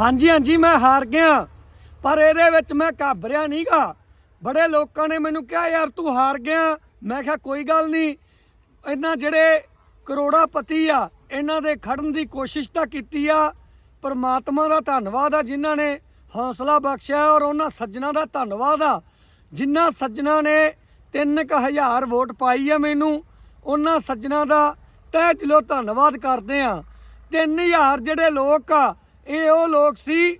ਹਾਂਜੀ ਹਾਂਜੀ, ਮੈਂ ਹਾਰ ਗਿਆ। ਪਰ ਇਹਦੇ ਵਿੱਚ ਮੈਂ ਘਾਬਰਿਆ ਨਹੀਂਗਾ ਬੜੇ ਲੋਕਾਂ ਨੇ ਮੈਨੂੰ ਕਿਹਾ, ਯਾਰ, ਤੂੰ ਹਾਰ ਗਿਆ। ਮੈਂ ਕਿਹਾ, ਕੋਈ ਗੱਲ ਨਹੀਂ। ਇਹਨਾਂ ਜਿਹੜੇ ਕਰੋੜਾਪਤੀ ਆ, ਇਹਨਾਂ ਦੇ ਖੜਨ ਦੀ ਕੋਸ਼ਿਸ਼ ਤਾਂ ਕੀਤੀ ਆ। ਪਰਮਾਤਮਾ ਦਾ ਧੰਨਵਾਦ ਆ ਜਿਨ੍ਹਾਂ ਨੇ ਹੌਸਲਾ ਬਖਸ਼ਿਆ ਔਰ ਉਹਨਾਂ ਸੱਜਣਾ ਦਾ ਧੰਨਵਾਦ ਆ। ਜਿਨ੍ਹਾਂ ਸੱਜਣਾ ਨੇ 3000 ਵੋਟ ਪਾਈ ਆ ਮੈਨੂੰ, ਉਹਨਾਂ ਸੱਜਣਾ ਦਾ ਤਹਿ ਦਿਲੋਂ ਧੰਨਵਾਦ ਕਰਦੇ ਆ। 3000 ਜਿਹੜੇ ਲੋਕ ਆ ਇਹ ਉਹ ਲੋਕ ਸੀ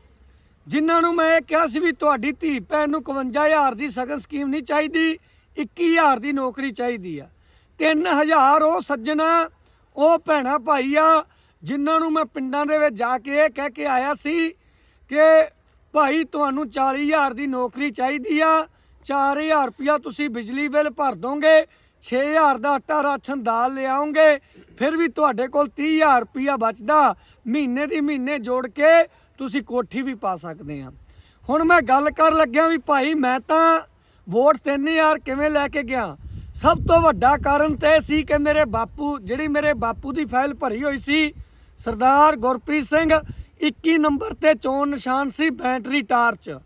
ਜਿਨ੍ਹਾਂ ਨੂੰ ਮੈਂ ਇਹ ਕਿਹਾ ਸੀ ਵੀ ਤੁਹਾਡੀ ਧੀ ਭੈਣ ਨੂੰ 51000 ਦੀ ਸਗਨ ਸਕੀਮ ਨਹੀਂ ਚਾਹੀਦੀ 21000 ਦੀ ਨੌਕਰੀ ਚਾਹੀਦੀ ਆ। 3000 ਉਹ ਸੱਜਣਾ, ਉਹ ਭੈਣਾ ਭਾਈ ਆ, ਜਿਨ੍ਹਾਂ ਨੂੰ ਮੈਂ ਪਿੰਡਾਂ ਦੇ ਵਿੱਚ ਜਾ ਕੇ ਇਹ ਕਹਿ ਕੇ ਆਇਆ ਸੀ ਕਿ ਭਾਈ ਤੁਹਾਨੂੰ 40000 ਦੀ ਨੌਕਰੀ ਚਾਹੀਦੀ ਆ 4000 ਰੁਪਇਆ ਤੁਸੀਂ ਬਿਜਲੀ ਬਿੱਲ ਭਰ ਦੋਗੇ 6000 ਦਾ ਆਟਾ ਰਾਸ਼ਨ ਦਾਲ ਲਿਆਉਂਗੇ ਫਿਰ ਵੀ ਤੁਹਾਡੇ ਕੋਲ 30000 ਰੁਪਇਆ ਬਚਦਾ ਮਹੀਨੇ ਦੀ ਮਹੀਨੇ ਜੋੜ ਕੇ ਤੁਸੀਂ ਕੋਠੀ ਵੀ ਪਾ ਸਕਦੇ ਆ। ਹੁਣ ਮੈਂ ਗੱਲ ਕਰ ਲੱਗਿਆ ਵੀ ਭਾਈ ਮੈਂ ਤਾਂ ਵੋਟ 3000 ਕਿਵੇਂ ਲੈ ਕੇ ਗਿਆ? ਸਭ ਤੋਂ ਵੱਡਾ ਕਾਰਨ ਤੇ ਇਹ ਸੀ ਕਿ ਮੇਰੇ ਬਾਪੂ, ਜਿਹੜੀ ਮੇਰੇ ਬਾਪੂ ਦੀ ਫਾਈਲ ਭਰੀ ਹੋਈ ਸੀ, ਸਰਦਾਰ ਗੁਰਪ੍ਰੀਤ ਸਿੰਘ 21 ਨੰਬਰ ਤੇ ਚੋਣ ਨਿਸ਼ਾਨ ਸੀ ਬੈਟਰੀ ਟਾਰਚ।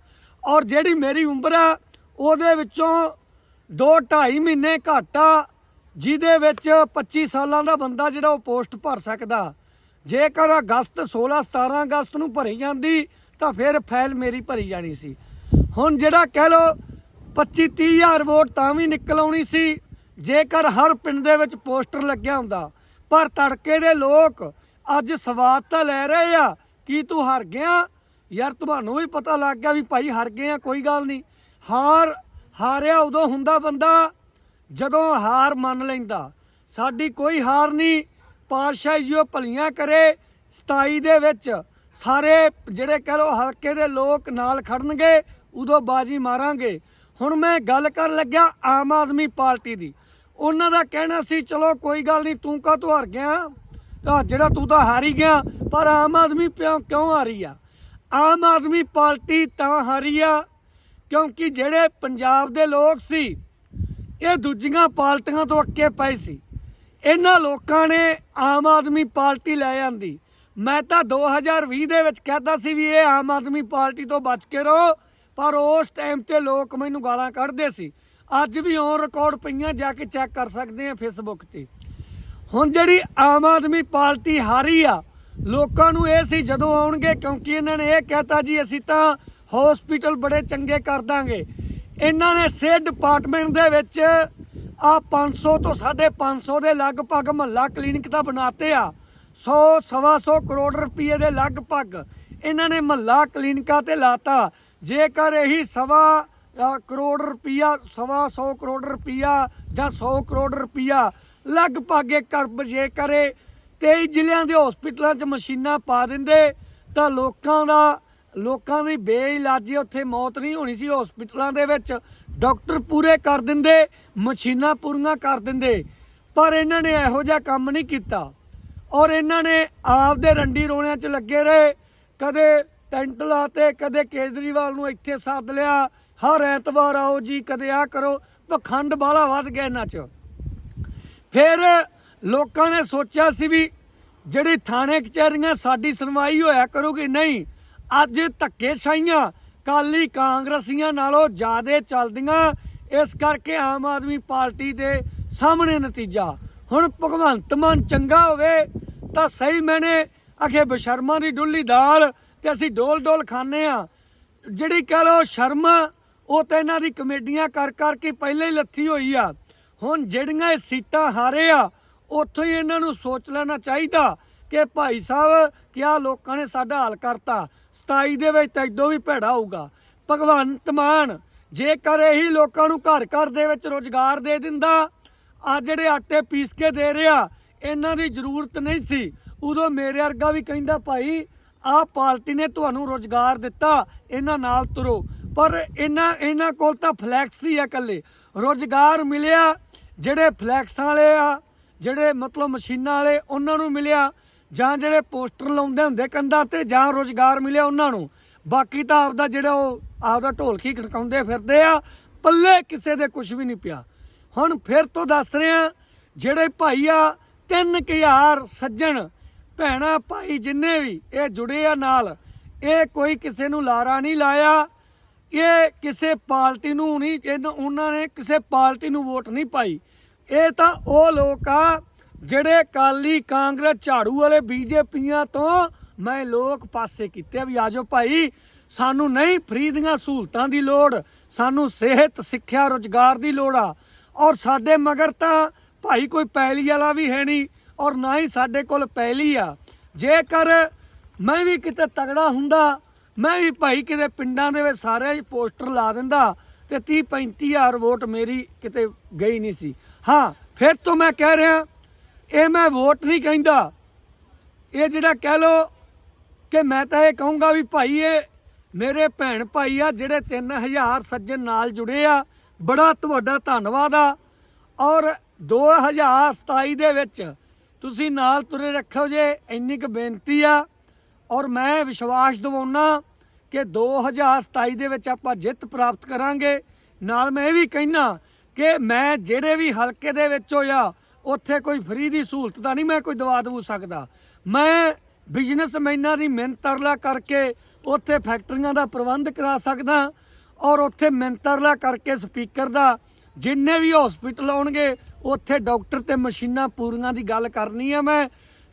ਔਰ ਜਿਹੜੀ ਮੇਰੀ ਉਮਰ ਆ, ਉਹਦੇ ਵਿੱਚੋਂ 2 2.5 ਮਹੀਨੇ ਘਾਟਾ ਜਿਹਦੇ ਵਿੱਚ 25 ਸਾਲਾਂ ਦਾ ਬੰਦਾ ਜਿਹੜਾ ਉਹ ਪੋਸਟ ਭਰ ਸਕਦਾ। ਜੇਕਰ ਅਗਸਤ 16 17 ਅਗਸਤ ਨੂੰ ਭਰੀ ਜਾਂਦੀ, ਤਾਂ ਫਿਰ ਫਾਈਲ ਮੇਰੀ ਭਰੀ ਜਾਣੀ ਸੀ। ਹੁਣ ਜਿਹੜਾ ਕਹਿ ਲੋ 25 30000 ਵੋਟ ਤਾਂ ਵੀ ਨਿਕਲ ਆਉਣੀ ਸੀ, ਜੇਕਰ ਹਰ ਪਿੰਡ ਦੇ ਵਿੱਚ ਪੋਸਟਰ ਲੱਗਿਆ ਹੁੰਦਾ। ਪਰ ਤੜਕੇ ਦੇ ਲੋਕ ਅੱਜ ਸਵਾਦ ਤਾਂ ਲੈ ਰਹੇ ਆ, ਕੀ ਤੂੰ ਹਾਰ ਗਿਆ? ਯਾਰ ਤੁਹਾਨੂੰ ਵੀ ਪਤਾ ਲੱਗ ਗਿਆ ਵੀ ਭਾਈ ਹਾਰ ਗਏ ਆ, ਕੋਈ ਗੱਲ ਨਹੀਂ। ਹਾਰ, ਹਾਰਿਆ ਉਦੋਂ ਹੁੰਦਾ ਬੰਦਾ ਜਦੋਂ ਹਾਰ ਮੰਨ ਲੈਂਦਾ। ਸਾਡੀ ਕੋਈ ਹਾਰ ਨਹੀਂ ਪਾਤਸ਼ਾਹ ਜੀਓ ਭਲੀਆਂ ਕਰੇ 27 ਦੇ ਵਿੱਚ ਸਾਰੇ ਜਿਹੜੇ ਕਹ ਲੋ ਹਲਕੇ ਦੇ ਲੋਕ ਨਾਲ ਖੜਨਗੇ, ਉਦੋਂ ਬਾਜੀ ਮਾਰਾਂਗੇ। ਹੁਣ ਮੈਂ ਗੱਲ ਕਰਨ ਲੱਗਿਆ ਆਮ ਆਦਮੀ ਪਾਰਟੀ ਦੀ। ਉਹਨਾਂ ਦਾ ਕਹਿਣਾ ਸੀ, ਚਲੋ ਕੋਈ ਗੱਲ ਨਹੀਂ, ਤੂੰ ਕਾ ਹਾਰ ਗਿਆ? ਤਾਂ ਜਿਹੜਾ ਤੂੰ ਤਾਂ ਹਾਰੀ ਗਿਆ, ਪਰ ਆਮ ਆਦਮੀ ਪਿਓ ਕਿਉਂ ਹਾਰੀ ਆ? ਆਮ ਆਦਮੀ ਪਾਰਟੀ ਤਾਂ ਹਾਰੀ ਆ, ਕਿਉਂਕਿ ਜਿਹੜੇ ਪੰਜਾਬ ਦੇ ਲੋਕ ਸੀ, ਇਹ ਦੂਜੀਆਂ ਪਾਰਟੀਆਂ ਤੋਂ ਅੱਕੇ ਪਏ ਸੀ। ਇਹਨਾਂ ਲੋਕਾਂ ਨੇ ਆਮ ਆਦਮੀ ਪਾਰਟੀ ਲੈ ਜਾਂਦੀ ਮੈਂ ਤਾਂ 2020 ਦੇ ਵਿੱਚ ਕਹਿੰਦਾ ਸੀ ਵੀ ਇਹ ਆਮ ਆਦਮੀ ਪਾਰਟੀ ਤੋਂ ਬਚ ਕੇ ਰਹੋ, ਪਰ ਉਸ ਟਾਈਮ ਤੇ ਲੋਕ ਮੈਨੂੰ ਗਾਲਾਂ ਕੱਢਦੇ ਸੀ। ਅੱਜ ਵੀ ਔਨ ਰਿਕਾਰਡ ਪਈਆਂ, ਜਾ ਕੇ ਚੈੱਕ ਕਰ ਸਕਦੇ ਆ ਫੇਸਬੁੱਕ ਤੇ। ਹੁਣ ਜਿਹੜੀ ਆਮ ਆਦਮੀ ਪਾਰਟੀ ਹਾਰੀ ਆ, ਲੋਕਾਂ ਨੂੰ ਇਹ ਸੀ ਜਦੋਂ ਆਉਣਗੇ, ਕਿਉਂਕਿ ਇਹਨਾਂ ਨੇ ਇਹ ਕਹਿਤਾ ਜੀ, ਅਸੀਂ ਤਾਂ ਹਸਪੀਟਲ ਬੜੇ ਚੰਗੇ ਕਰ ਦਾਂਗੇ। ਇਹਨਾਂ ਨੇ ਸਿਹਤ ਡਿਪਾਰਟਮੈਂਟ ਦੇ ਵਿੱਚ ਆ 500 ਤੋਂ 550 ਦੇ ਲਗਭਗ ਮਹੱਲਾ ਕਲੀਨਿਕ ਤਾਂ ਬਣਾਤੇ ਆ। 100 ਸਵਾ 100 ਕਰੋੜ ਰੁਪਏ ਦੇ ਲਗਭਗ ਇਹਨਾਂ ਨੇ ਮਹੱਲਾ ਕਲੀਨਿਕਾਂ ਤੇ ਲਾਤਾ। ਜੇਕਰ ਇਹੀ ਸਵਾ ਕਰੋੜ ਰੁਪਿਆ ਸਵਾ 100 ਕਰੋੜ ਰੁਪਿਆ ਜਾਂ 100 ਕਰੋੜ ਰੁਪਿਆ ਲਗਭਗ ਇਹ ਅਰਬ ਜੇ ਕਰੇ 23 ਜ਼ਿਲ੍ਹਿਆਂ ਦੇ ਹਸਪੀਟਲਾਂ 'ਚ ਮਸ਼ੀਨਾਂ ਪਾ ਦਿੰਦੇ, ਤਾਂ ਲੋਕਾਂ ਦਾ, ਲੋਕਾਂ ਦੀ ਬੇਇਲਾਜੀ ਉੱਥੇ ਮੌਤ ਨਹੀਂ ਹੋਣੀ ਸੀ ਹਸਪੀਟਲਾਂ ਦੇ ਵਿੱਚ। ਡਾਕਟਰ ਪੂਰੇ ਕਰ ਦਿੰਦੇ, ਮਸ਼ੀਨਾਂ ਪੂਰੀਆਂ ਕਰ ਦਿੰਦੇ, ਪਰ ਇਹਨਾਂ ਨੇ ਇਹੋ ਜਿਹਾ ਕੰਮ ਨਹੀਂ ਕੀਤਾ। ਔਰ ਇਹਨਾਂ ਨੇ ਆਪਦੇ ਰੰਡੀ ਰੋਣਿਆਂ 'ਚ ਲੱਗੇ ਰਹੇ। ਕਦੇ ਟੈਂਟ ਲਾਤੇ ਕਦੇ ਕੇਜਰੀਵਾਲ ਨੂੰ ਇੱਥੇ ਸੱਦ ਲਿਆ। ਹਰ ਐਤਵਾਰ ਆਓ ਜੀ, ਕਦੇ ਆ ਕਰੋ। ਪਖੰਡ ਬਾਲਾ ਵੱਧ ਗਿਆ ਇਹਨਾਂ 'ਚ। ਫਿਰ ਲੋਕਾਂ ਨੇ ਸੋਚਿਆ ਸੀ ਵੀ ਜਿਹੜੀ ਥਾਣੇ ਕਚਹਿਰੀਆਂ, ਸਾਡੀ ਸੁਣਵਾਈ ਹੋਇਆ ਕਰੂਗੀ, ਨਹੀਂ। ਅੱਜ ਧੱਕੇ ਛਾਈਆਂ ਕਾਲੀ ਕਾਂਗਰਸੀਆਂ ਨਾਲੋਂ ਜ਼ਿਆਦੇ ਚੱਲਦੀਆਂ। ਇਸ ਕਰਕੇ ਆਮ ਆਦਮੀ ਪਾਰਟੀ ਦੇ ਸਾਹਮਣੇ ਨਤੀਜਾ। ਹੁਣ ਭਗਵੰਤ ਮਾਨ ਚੰਗਾ ਹੋਵੇ ਤਾਂ ਸਹੀ ਮੈਨੇ ਅਖੇ ਬਸ਼ਰਮਾ ਦੀ ਡੁੱਲੀ ਦਾਲ ਤੇ ਅਸੀਂ ਡੋਲ ਡੋਲ ਖਾਣੇ ਆ ਜਿਹੜੀ ਕਹ ਲੋ ਸ਼ਰਮ, ਉਹ ਤਾਂ ਇਹਨਾਂ ਦੀ ਕਮੇਡੀਆਂ ਕਰ ਕਰ ਕੇ ਪਹਿਲੇ ਹੀ ਲੱਥੀ ਹੋਈ ਆ। ਹੁਣ ਜਿਹੜੀਆਂ ਇਹ ਸੀਟਾਂ ਹਾਰੇ ਆ, ਉੱਥੋਂ ਹੀ ਇਹਨਾਂ ਨੂੰ ਸੋਚ ਲੈਣਾ ਚਾਹੀਦਾ ਕਿ ਭਾਈ ਸਾਹਿਬ ਕਿਆ ਲੋਕਾਂ ਨੇ ਸਾਡਾ ਹਾਲ ਕਰਤਾ। 27 ਦੇ ਵਿੱਚ ਤਾਂ ਇਦੋਂ ਵੀ ਭੈੜਾ ਹੋਊਗਾ। ਭਗਵੰਤ ਮਾਨ, ਜੇਕਰ ਇਹੀ ਲੋਕਾਂ ਨੂੰ ਘਰ ਘਰ ਦੇ ਵਿੱਚ ਰੋਜ਼ਗਾਰ ਦੇ ਦਿੰਦਾ ਆ ਜਿਹੜੇ ਆਟੇ ਪੀਸ ਕੇ ਦੇ ਰਿਹਾ, ਇਹਨਾਂ ਦੀ ਜ਼ਰੂਰਤ ਨਹੀਂ ਸੀ। ਉਦੋਂ ਮੇਰੇ ਵਰਗਾ ਵੀ ਕਹਿੰਦਾ, ਭਾਈ, ਆਹ ਪਾਰਟੀ ਨੇ ਤੁਹਾਨੂੰ ਰੋਜ਼ਗਾਰ ਦਿੱਤਾ, ਇਹਨਾਂ ਨਾਲ ਤੁਰੋ। ਪਰ ਇਹਨਾਂ ਇਹਨਾਂ ਕੋਲ ਤਾਂ ਫਲੈਕਸ ਹੀ ਆ ਇਕੱਲੇ। ਰੋਜ਼ਗਾਰ ਮਿਲਿਆ, ਜਿਹੜੇ ਫਲੈਕਸਾਂ ਵਾਲੇ ਆ, ਜਿਹੜੇ ਮਤਲਬ ਮਸ਼ੀਨਾਂ ਵਾਲੇ, ਉਹਨਾਂ ਨੂੰ ਮਿਲਿਆ। ਜਾਂ ਜਿਹੜੇ ਪੋਸਟਰ ਲਾਉਂਦੇ ਹੁੰਦੇ ਕੰਧਾਂ ਤੇ ਜਾਂ ਰੋਜ਼ਗਾਰ ਮਿਲਿਆ ਉਹਨਾਂ ਨੂੰ, ਬਾਕੀ ਤਾਂ ਆਪਦਾ ਜਿਹੜਾ ਉਹ ਆਪਦਾ ਢੋਲਕੀ ਖੜਕਾਉਂਦੇ ਫਿਰਦੇ ਆ, ਪੱਲੇ ਕਿਸੇ ਦੇ ਕੁਝ ਵੀ ਨਹੀਂ ਪਿਆ। ਹੁਣ ਫਿਰ ਤੋਂ ਦੱਸ ਰਿਹਾ ਜਿਹੜੇ ਭਾਈ ਆ 3000 ਸੱਜਣ ਭੈਣਾ, ਭਾਈ ਜਿੰਨੇ ਵੀ, ਇਹ ਜੁੜੇ ਆ ਨਾਲ। ਇਹ ਕੋਈ ਕਿਸੇ ਨੂੰ ਲਾਰਾ ਨਹੀਂ ਲਾਇਆ, ਇਹ ਕਿਸੇ ਪਾਰਟੀ ਨੂੰ ਨਹੀਂ ਇਹਨਾਂ- ਉਹਨਾਂ ਨੇ ਕਿਸੇ ਪਾਰਟੀ ਨੂੰ ਵੋਟ ਨਹੀਂ ਪਾਈ। ਇਹ ਤਾਂ ਉਹ ਲੋਕ ਆ ਜਿਹੜੇ ਕਾਲੀ ਕਾਂਗਰਸ ਝਾੜੂ ਵਾਲੇ ਬੀਜੇਪੀਆਂ ਤੋਂ ਮੈਂ ਲੋਕ ਪਾਸੇ ਕੀਤੇ ਆ ਵੀ ਆਜੋ ਭਾਈ, ਸਾਨੂੰ ਨਹੀਂ ਫਰੀ ਦੀਆਂ ਸਹੂਲਤਾਂ ਦੀ ਲੋੜ, ਸਾਨੂੰ ਸਿਹਤ, ਸਿੱਖਿਆ, ਰੋਜ਼ਗਾਰ ਦੀ ਲੋੜ ਆ। ਔਰ ਸਾਡੇ ਮਗਰ ਤਾਂ ਭਾਈ ਕੋਈ ਪੈਲੀ ਵਾਲਾ ਵੀ ਹੈ ਨਹੀਂ ਔਰ ਨਾ ਹੀ ਸਾਡੇ ਕੋਲ ਪੈਲੀ ਆ। ਜੇਕਰ ਮੈਂ ਵੀ ਕਿਤੇ ਤਗੜਾ ਹੁੰਦਾ, ਮੈਂ ਵੀ ਭਾਈ ਕਿਤੇ ਪਿੰਡਾਂ ਦੇ ਵਿੱਚ ਸਾਰਿਆਂ 'ਚ ਪੋਸਟਰ ਲਾ ਦਿੰਦਾ ਤੇ 30 35000 ਵੋਟ ਮੇਰੀ ਕਿਤੇ ਗਈ ਨਹੀਂ ਸੀ। ਹਾਂ, ਫਿਰ ਤੋਂ ਮੈਂ ਕਹਿ ਰਿਹਾ ਇਹ ਮੈਂ ਵੋਟ ਨਹੀਂ ਕਹਿੰਦਾ। ਇਹ ਜਿਹੜਾ ਕਹਿ ਲੋ ਕਿ ਮੈਂ ਤਾਂ ਇਹ ਕਹੂੰਗਾ ਵੀ ਭਾਈ ਇਹ ਮੇਰੇ ਭੈਣ ਭਾਈ ਆ, ਜਿਹੜੇ 3000 ਸੱਜਣ ਨਾਲ ਜੁੜੇ ਆ, ਬੜਾ ਤੁਹਾਡਾ ਧੰਨਵਾਦ ਆ। ਔਰ 2027 ਦੇ ਵਿੱਚ ਤੁਸੀਂ ਨਾਲ ਤੁਰੇ ਰੱਖੋ ਜੇ, ਇੰਨੀ ਕੁ ਬੇਨਤੀ ਆ। ਔਰ ਮੈਂ ਵਿਸ਼ਵਾਸ ਦਿਵਾਉਣਾ ਕਿ 2027 ਦੇ ਵਿੱਚ ਆਪਾਂ ਜਿੱਤ ਪ੍ਰਾਪਤ ਕਰਾਂਗੇ। ਨਾਲ ਮੈਂ ਇਹ ਵੀ ਕਹਿਣਾ ਕਿ ਮੈਂ ਜਿਹੜੇ ਵੀ ਹਲਕੇ ਦੇ ਵਿੱਚ ਹੋਇਆ ਉੱਥੇ ਕੋਈ ਫ੍ਰੀ ਦੀ ਸਹੂਲਤ ਤਾਂ ਨਹੀਂ ਮੈਂ ਕੋਈ ਦਵਾ ਦਵੂ ਸਕਦਾ। ਮੈਂ ਬਿਜ਼ਨਸਮੈਨਾਂ ਦੀ ਮਿਹਨਤ ਕਰਕੇ ਉੱਥੇ ਫੈਕਟਰੀਆਂ ਦਾ ਪ੍ਰਬੰਧ ਕਰਾ ਸਕਦਾ ਔਰ ਉੱਥੇ ਮਿਹਨਤ ਕਰਕੇ ਸਪੀਕਰ ਦਾ ਜਿੰਨੇ ਵੀ ਹਸਪੀਟਲ ਆਉਣਗੇ, ਉੱਥੇ ਡਾਕਟਰ ਤੇ ਮਸ਼ੀਨਾਂ ਪੂਰੀਆਂ ਦੀ ਗੱਲ ਕਰਨੀ ਆ ਮੈਂ।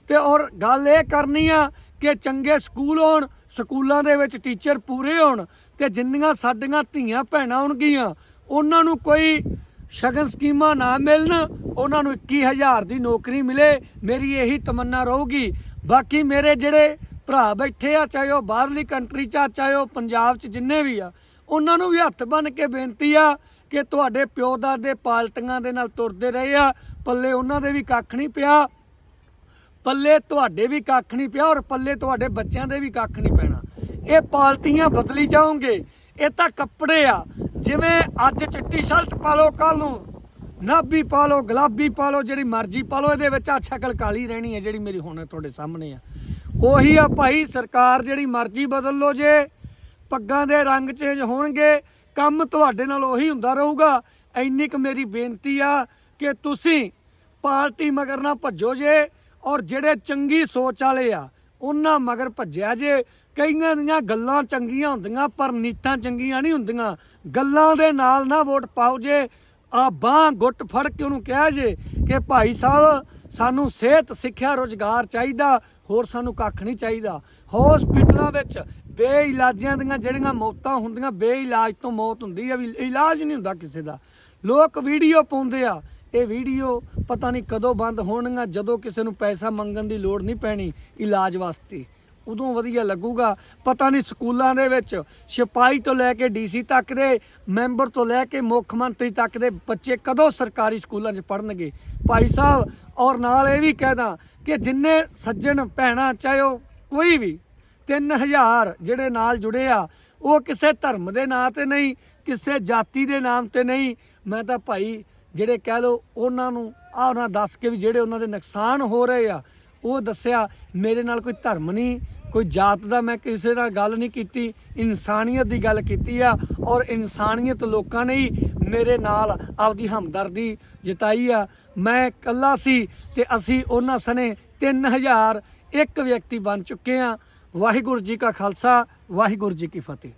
ਤੇ ਔਰ ਗੱਲ ਇਹ ਕਰਨੀ ਆ ਕਿ ਚੰਗੇ ਸਕੂਲ ਹੋਣ, ਸਕੂਲਾਂ ਦੇ ਵਿੱਚ ਟੀਚਰ ਪੂਰੇ ਹੋਣ ਤੇ ਜਿੰਨੀਆਂ ਸਾਡੀਆਂ ਧੀਆਂ ਭੈਣਾਂ ਹੋਣਗੀਆਂ ਉਹਨਾਂ ਨੂੰ ਕੋਈ ਸ਼ਗਨ ਸਕੀਮਾਂ ਨਾ ਮਿਲਣ ਉਹਨਾਂ ਨੂੰ 21000 ਦੀ ਨੌਕਰੀ ਮਿਲੇ, ਮੇਰੀ ਇਹੀ ਤਮੰਨਾ ਰਹੂਗੀ। ਬਾਕੀ ਮੇਰੇ ਜਿਹੜੇ ਭਰਾ ਬੈਠੇ ਆ, ਚਾਹੇ ਉਹ ਬਾਹਰਲੀ ਕੰਟਰੀ ਚ ਆ, ਚਾਹੇ ਉਹ ਪੰਜਾਬ ਚ ਜਿੰਨੇ ਵੀ ਆ, ਉਹਨਾਂ ਨੂੰ ਵੀ ਹੱਥ ਬੰਨ ਕੇ ਬੇਨਤੀ ਆ ਕਿ ਤੁਹਾਡੇ ਪਿਓ ਦਾ ਦੇ ਪਾਲਟੀਆਂ ਦੇ ਨਾਲ ਤੁਰਦੇ ਰਹੇ ਆ। ਪੱਲੇ ਉਹਨਾਂ ਦੇ ਵੀ ਕੱਖ ਨਹੀਂ ਪਿਆ, ਪੱਲੇ ਤੁਹਾਡੇ ਵੀ ਕੱਖ ਨਹੀਂ ਪਿਆ ਔਰ ਪੱਲੇ ਤੁਹਾਡੇ ਬੱਚਿਆਂ ਦੇ ਵੀ ਕੱਖ ਨਹੀਂ ਪੈਣਾ। ਇਹ ਪਾਲਟੀਆਂ ਬਦਲੀ ਜਾਓਗੇ, ਇਹ ਤਾਂ ਕੱਪੜੇ ਆ। ਜਿਵੇਂ ਅੱਜ ਚਿੱਟੀ ਸ਼ਰਟ ਪਾ ਲਓ ਕੱਲ ਨੂੰ ਨਾਭੀ ਪਾ ਲਓ, ਗੁਲਾਬੀ ਪਾ ਲਓ, ਜਿਹੜੀ ਮਰਜ਼ੀ ਪਾ ਲਓ, ਇਹਦੇ ਵਿੱਚ ਆ ਸ਼ਕਲ ਕਾਲੀ ਰਹਿਣੀ ਹੈ ਜਿਹੜੀ ਮੇਰੀ ਹੁਣ ਤੁਹਾਡੇ ਸਾਹਮਣੇ ਆ। ਉਹੀ ਆ ਭਾਈ, ਸਰਕਾਰ ਜਿਹੜੀ ਮਰਜ਼ੀ ਬਦਲ ਲਓ ਜੇ, ਪੱਗਾਂ ਦੇ ਰੰਗ ਚੇਂਜ ਹੋਣਗੇ, ਕੰਮ ਤੁਹਾਡੇ ਨਾਲ ਉਹੀ ਹੁੰਦਾ ਰਹੂਗਾ। ਇੰਨੀ ਕੁ ਮੇਰੀ ਬੇਨਤੀ ਆ ਕਿ ਤੁਸੀਂ ਪਾਰਟੀ ਮਗਰ ਨਾ ਭੱਜੋ ਜੇ, ਔਰ ਜਿਹੜੇ ਚੰਗੀ ਸੋਚ ਵਾਲੇ ਆ, ਉਹਨਾਂ ਮਗਰ ਭੱਜਿਆ ਜੇ। ਕਈਆਂ ਦੀਆਂ ਗੱਲਾਂ ਚੰਗੀਆਂ ਹੁੰਦੀਆਂ, ਪਰ ਨੀਤਾਂ ਚੰਗੀਆਂ ਨਹੀਂ ਹੁੰਦੀਆਂ। ਗੱਲਾਂ ਦੇ ਨਾਲ ਨਾ ਵੋਟ ਪਾਓ ਜੇ ਆ ਬਾਹ ਗੁੱਟ ਫੜ ਕੇ ਉਹਨੂੰ ਕਿਹਾ ਜੇ ਕਿ ਭਾਈ ਸਾਹਿਬ, ਸਾਨੂੰ ਸਿਹਤ, ਸਿੱਖਿਆ, ਰੋਜ਼ਗਾਰ ਚਾਹੀਦਾ, ਹੋਰ ਸਾਨੂੰ ਕੱਖ ਨਹੀਂ ਚਾਹੀਦਾ। ਹਸਪੀਟਲਾਂ ਵਿੱਚ ਬੇਇਲਾਜਾਂ ਦੀਆਂ ਜਿਹੜੀਆਂ ਮੌਤਾਂ ਹੁੰਦੀਆਂ, ਬੇਇਲਾਜ ਤੋਂ ਮੌਤ ਹੁੰਦੀ ਆ, ਵੀ ਇਲਾਜ ਨਹੀਂ ਹੁੰਦਾ ਕਿਸੇ ਦਾ। ਲੋਕ ਵੀਡੀਓ ਪਾਉਂਦੇ ਆ, ਇਹ ਵੀਡੀਓ ਪਤਾ ਨਹੀਂ ਕਦੋਂ ਬੰਦ ਹੋਣਗੀਆਂ, ਜਦੋਂ ਕਿਸੇ ਨੂੰ ਪੈਸਾ ਮੰਗਣ ਦੀ ਲੋੜ ਨਹੀਂ ਪੈਣੀ ਇਲਾਜ ਵਾਸਤੇ। ਉਦੋਂ ਵਧੀਆ ਲੱਗੂਗਾ। ਪਤਾ ਨਹੀਂ ਸਕੂਲਾਂ ਦੇ ਵਿੱਚ ਸਿਪਾਹੀ ਤੋਂ ਲੈ ਕੇ ਡੀਸੀ ਤੱਕ ਦੇ, ਮੈਂਬਰ ਤੋਂ ਲੈ ਕੇ ਮੁੱਖ ਮੰਤਰੀ ਤੱਕ ਦੇ ਬੱਚੇ ਕਦੋਂ ਸਰਕਾਰੀ ਸਕੂਲਾਂ 'ਚ ਪੜ੍ਹਨਗੇ? ਭਾਈ ਸਾਹਿਬ, ਔਰ ਨਾਲ ਇਹ ਵੀ ਕਹਿਦਾ ਕਿ ਜਿੰਨੇ ਸੱਜਣ ਭੈਣਾਂ, ਚਾਹੇ ਉਹ ਕੋਈ ਵੀ 3000 ਜਿਹੜੇ ਨਾਲ ਜੁੜੇ ਆ, ਉਹ ਕਿਸੇ ਧਰਮ ਦੇ ਨਾਂ ਤੇ ਨਹੀਂ, ਕਿਸੇ ਜਾਤੀ ਦੇ ਨਾਮ ਤੇ ਨਹੀਂ। ਮੈਂ ਤਾਂ ਭਾਈ ਜਿਹੜੇ ਕਹਿ ਲੋ ਉਹਨਾਂ ਨੂੰ ਆ ਉਹਨਾਂ ਦੱਸ ਕੇ ਵੀ ਜਿਹੜੇ ਉਹਨਾਂ ਦੇ ਨੁਕਸਾਨ ਹੋ ਰਹੇ ਆ, ਉਹ ਦੱਸਿਆ ਮੇਰੇ ਨਾਲ ਕੋਈ ਧਰਮ ਨਹੀਂ ਕੋਈ ਜਾਤ ਦਾ ਮੈਂ ਕਿਸੇ ਨਾਲ ਗੱਲ ਨਹੀਂ ਕੀਤੀ, ਇਨਸਾਨੀਅਤ ਦੀ ਗੱਲ ਕੀਤੀ ਆ ਔਰ ਇਨਸਾਨੀਅਤ ਲੋਕਾਂ ਨੇ ਹੀ ਮੇਰੇ ਨਾਲ ਆਪਦੀ ਹਮਦਰਦੀ ਜਤਾਈ ਆ। ਮੈਂ ਇਕੱਲਾ ਸੀ ਤੇ ਅਸੀਂ ਉਹਨਾਂ ਸਨੇ 3000 ਇੱਕ ਵਿਅਕਤੀ ਬਣ ਚੁੱਕੇ ਆ। ਵਾਹਿਗੁਰੂ ਜੀ ਕਾ ਖਾਲਸਾ, ਵਾਹਿਗੁਰੂ ਜੀ ਕੀ ਫਤਿਹ।